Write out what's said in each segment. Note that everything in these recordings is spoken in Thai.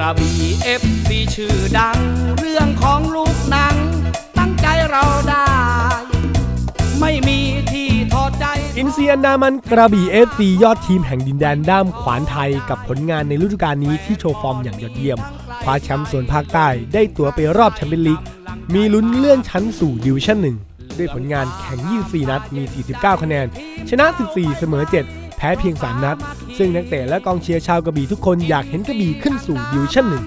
อกระบี่เอฟซีชื่อดัง เรื่องของลูกหนัง ตั้งใจเราได้ ไม่มีที่ทอดใจ อินเซียนดามันกระบี่เอฟซียอดทีมแห่งดินแดนด้ามขวานไทยกับผลงานในฤดูกาลนี้ที่โชว์ฟอร์มอย่างยอดเยี่ยมคว้าแชมป์ส่วนภาคใต้ได้ตั๋วไปรอบแชมเปี้ยนลีกมีลุ้นเลื่อนชั้นสู่ดิวิชั่นหนึ่งด้วยผลงานแข่ง 24 นัดมี 49 คะแนน ชนะ 14 เสมอ 7 แพ้เพียง 3 นัด ซึ่งนักเตะและกองเชียร์ชาวกระบี่ทุกคนอยากเห็นกระบี่ขึ้นสู่ดิวชั่นหนึ่ง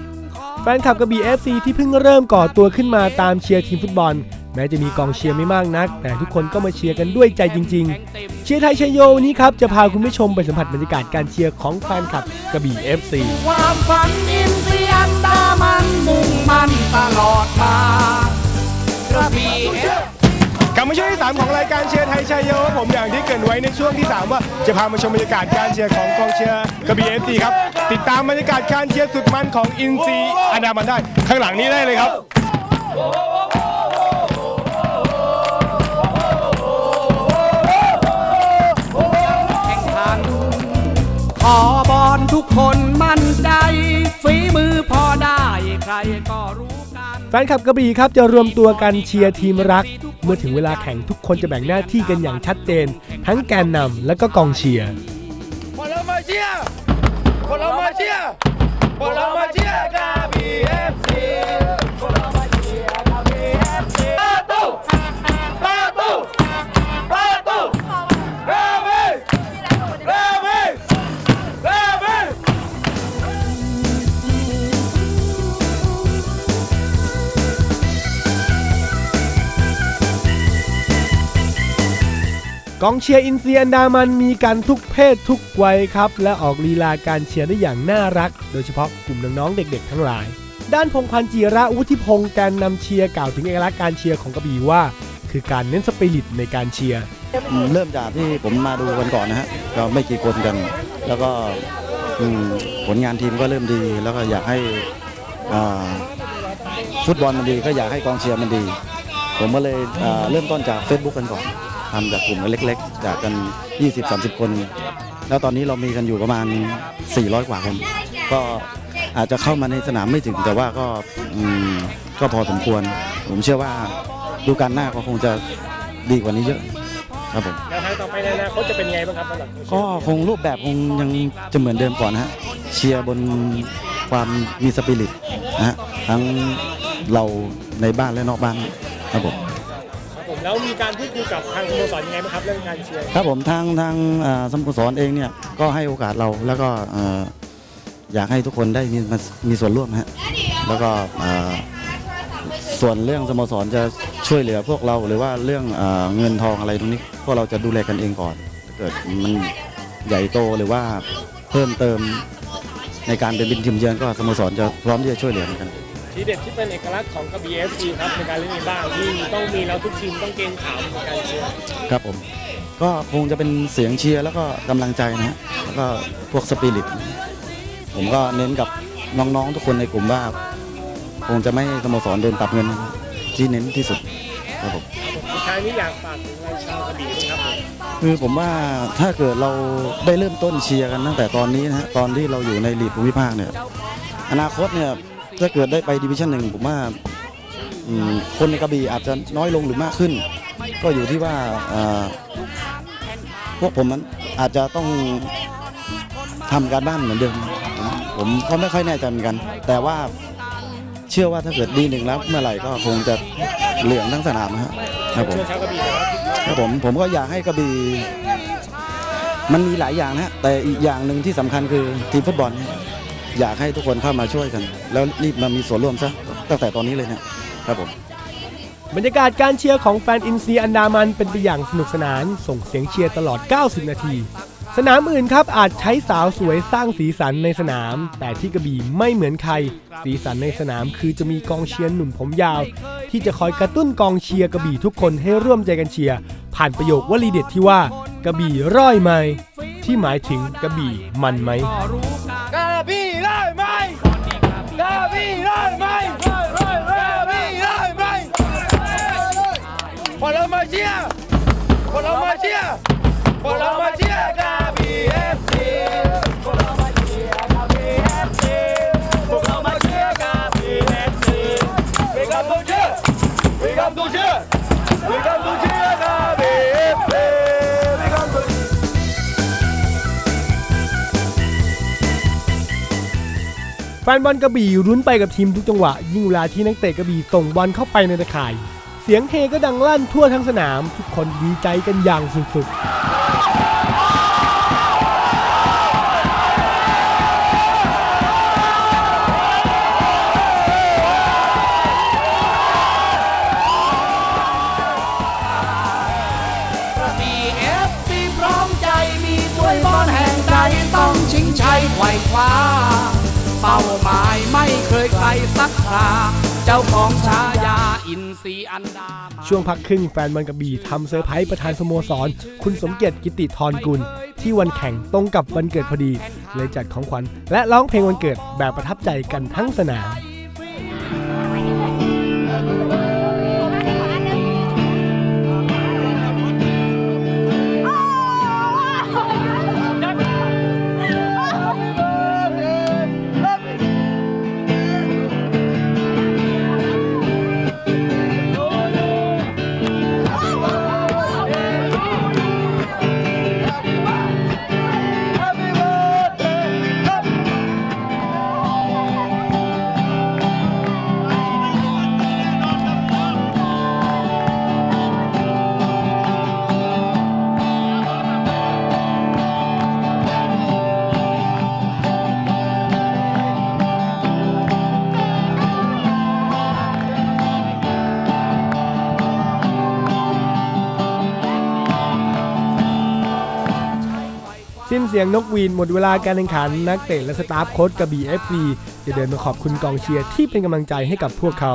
แฟนคลับกระบี่ FC ที่เพิ่งเริ่มก่อตัวขึ้นมาตามเชียร์ทีมฟุตบอล แม้จะมีกองเชียร์ไม่มากนัก แต่ทุกคนก็มาเชียร์กันด้วยใจจริง ๆ เชียร์ไทยชยโยวันนี้ครับ จะพาคุณผู้ชมไปสัมผัสบรรยากาศการเชียร์ของแฟนคลับกระบี่ FC ความฝันอินเซียนดามันมุ่งมันตลอดมากระบี่ กลับมาช่วงที่ 3 ของรายการเชียร์ไทยชัยโยครับผมอย่างที่เกรินไว้ในช่วงที่ 3 ว่าจะพามาชมบรรยากาศการเชียร์ของกองเชียร์กระบี่เอฟซีครับ ติดตามบรรยากาศการเชียร์สุดมันของอินซีอันดามันได้ ข้างหลังนี้ได้เลยครับแข่งขันขอบอลทุกคนมั่นใจฝีมือพอได้ใครก็รู้กัน แฟนคลับกระบี่ครับจะรวมตัวกันเชียร์ทีมรัก เมื่อถึงเวลาแข่งทุกคนจะแบ่งหน้าที่กันอย่างชัดเจน ทั้งแกนนำและก็กองเชียร์พวกเรามาเชียร์พวกเรามาเชียร์พวกเรามาเชียร์กาบีเอฟซีพวกเรามาเชียร์กาบีเอฟซีประตูประตูประตูเรวิเรวิ กองเชียร์อินเซียนดามันมีกันทุกเพศทุกวัยครับ และออกลีลาการเชียร์ได้อย่างน่ารัก โดยเฉพาะกลุ่มน้องๆเด็กๆ ทั้งหลาย ด้านพงพันธ์จีระวุฒิพงศ์แกนนำเชียร์กล่าวถึงเอกลักษณ์การเชียร์ของกระบี่ว่า คือการเน้นสปิริตในการเชียร์เริ่มจากที่ผมมาดูกันก่อนนะฮะก็ไม่กี่คนกัน แล้วก็ผลงานทีมก็เริ่มดี แล้วก็อยากให้ฟุตบอลมันดีก็อยากให้กองเชียร์มันดี ผมก็เลยเริ่มต้นจาก Facebook กันก่อน ทำจากกลุ่มเล็กๆ จากกัน 20-30 คน แล้วตอนนี้เรามีกันอยู่ประมาณ 400 กว่าคน ก็อาจจะเข้ามาในสนามไม่ถึงแต่ว่าก็อืมก็พอสมควร ผมเชื่อว่าดูการหน้าก็คงจะดีกว่านี้เยอะครับผมแนวทางต่อไปในอนาคตจะเป็นไงบ้างครับสำหรับก็คงรูปแบบคงยังจะเหมือนเดิมก่อนนะฮะเชียร์บนความมีสปิริตนะฮะทั้งเราในบ้านและนอกบ้านครับผมครับผม แล้วมีการพูดคุยกับทางสโมสรยังไงบ้างครับเรื่องการเชียร์ครับผมทางทางอ่าสโมสรเองเนี่ยก็ให้โอกาสเราแล้วก็เอ่ออยากให้ทุกคนได้มีมามีส่วนร่วมฮะแล้วก็อ่าส่วนเรื่องสโมสรจะช่วยเหลือพวกเราหรือว่าเรื่องอ่าเงินทองอะไรตรงนี้พวกเราจะดูแลกันเองก่อนถ้าเกิดมันใหญ่โตหรือว่าเพิ่มเติมในการเป็นทีมเยือนก็สโมสรจะพร้อมที่จะช่วยเหลือเหมือนกัน ทีเด็ดที่เป็นเอกลักษณ์ของกระบี่ FC ครับในการเล่นในบ้านที่ต้องมีแล้วทุกทีมต้องเกณฑ์ขาวในการเชียร์ครับผม ก็คงจะเป็นเสียงเชียร์แล้วก็กำลังใจนะฮะแล้วก็พวกสปิริต ผมก็เน้นกับน้องๆทุกคนในกลุ่มว่า คงจะไม่ให้สโมสรโดนปรับเงินที่เน้นที่สุดครับผม สุดท้ายนี้อยากฝากถึงรายชาวกระบี่ด้วยครับผมคือผมว่าถ้าเกิดเราได้เริ่มต้นเชียร์กันตั้งแต่ตอนนี้นะฮะตอนที่เราอยู่ในลีกภูมิภาคเนี่ย อนาคตเนี่ย ถ้าเกิดได้ไปดิวิชั่นหนึ่งผมว่าคนในกระบี่อาจจะน้อยลงหรือมากขึ้น ก็อยู่ที่ว่าพวกผมมันอาจจะต้องทำการบ้านเหมือนเดิม ผมก็ไม่ค่อยแน่ใจเหมือนกัน แต่ว่าเชื่อว่าถ้าเกิดดีหนึ่งแล้วเมื่อไหร่ก็คงจะเหลืองทั้งสนามนะครับผมเชิญชาวกระบี่นะครับผมผมก็อยากให้กระบี่มันมีหลายอย่างนะแต่อีกอย่างหนึ่งที่สำคัญคือทีมฟุตบอล อยากให้ทุกคนเข้ามาช่วยกัน แล้วรีบมามีส่วนร่วมซะตั้งแต่ตอนนี้เลยนะครับผมบรรยากาศการเชียร์ของแฟนอินซีอันดามันเป็นไปอย่างสนุกสนานส่งเสียงเชียร์ตลอด 90 นาที สนามอื่นครับอาจใช้สาวสวยสร้างสีสันในสนาม แต่ที่กระบี่ไม่เหมือนใคร สีสันในสนามคือจะมีกองเชียร์หนุ่มผมยาว ที่จะคอยกระตุ้นกองเชียร์กระบี่ทุกคนให้ร่วมใจกันเชียร์ผ่านประโยควลีเด็ดที่ว่ากระบี่ร้อยไหมที่หมายถึงกระบี่มันไหมก็ แฟนบอลกระบี่รุ้นไปกับทีมทุกจังหวะ ยิ่งเวลาที่นักเตะกระบี่ส่งบอลเข้าไปในตะข่าย เสียงเฮก็ดังลั่นทั่วทั้งสนาม ทุกคนดีใจกันอย่างสุดๆบีเอฟซีพร้อมใจมีถ้วบอลแห่งใจต้องชิงชัยไขว่คว้า เป้าหมายไม่เคยใครสักคราเจ้าของฉายาอินซีอันดามาช่วงพักครึ่งแฟนบอลกระบี่ทำเซอร์ไพรส์ประธานสโมสร คุณสมเกียรติกิติธรกุล ที่วันแข่งตรงกับวันเกิดพอดี เลยจัดของขวัญและร้องเพลงวันเกิดแบบประทับใจกันทั้งสนาม เสียงนกหวีนหมดเวลาการแข่งขัน นักเตะและสตาฟโค้ชกระบี่ FC จะเดินมาขอบคุณกองเชียร์ที่เป็นกำลังใจให้กับพวกเขา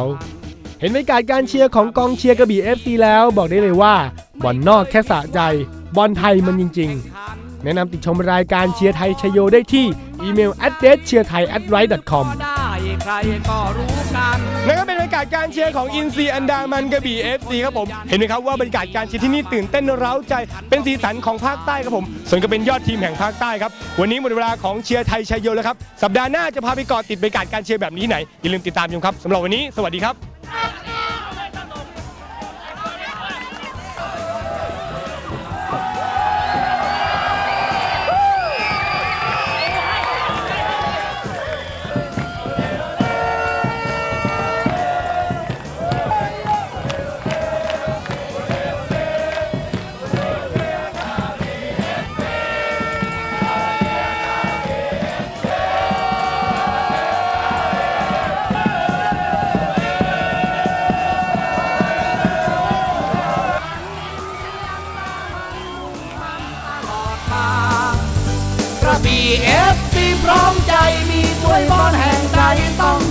เห็นบรรยากาศการเชียร์ของกองเชียร์กระบี่ FC แล้วบอกได้เลยว่าบอลนอกแค่สะใจ บอลไทยมันจริง ๆ แนะนำติดชมรายการเชียร์ไทยชโยได้ที่อีเมล address เชียร์ไทย at right com ก็ได้ใครก็รู้กันนั่นก็เป็นบรรยากาศการเชียร์ของอินซีอันดามันกระบี่ FC ครับผม เห็นไหมครับว่าบรรยากาศการเชียร์ที่นี่ตื่นเต้นเร้าใจ เป็นสีสันของภาคใต้ครับผม ส่วนก็เป็นยอดทีมแห่งภาคใต้ครับ วันนี้หมดเวลาของเชียร์ไทยชัยโยแล้วครับ สัปดาห์หน้าจะพาไปเกาะติดบรรยากาศการเชียร์แบบนี้ที่ไหน อย่าลืมติดตามชมครับสำหรับวันนี้ สวัสดีครับ พร้อมใจมีถ้วยบอลแห่งใจต้อง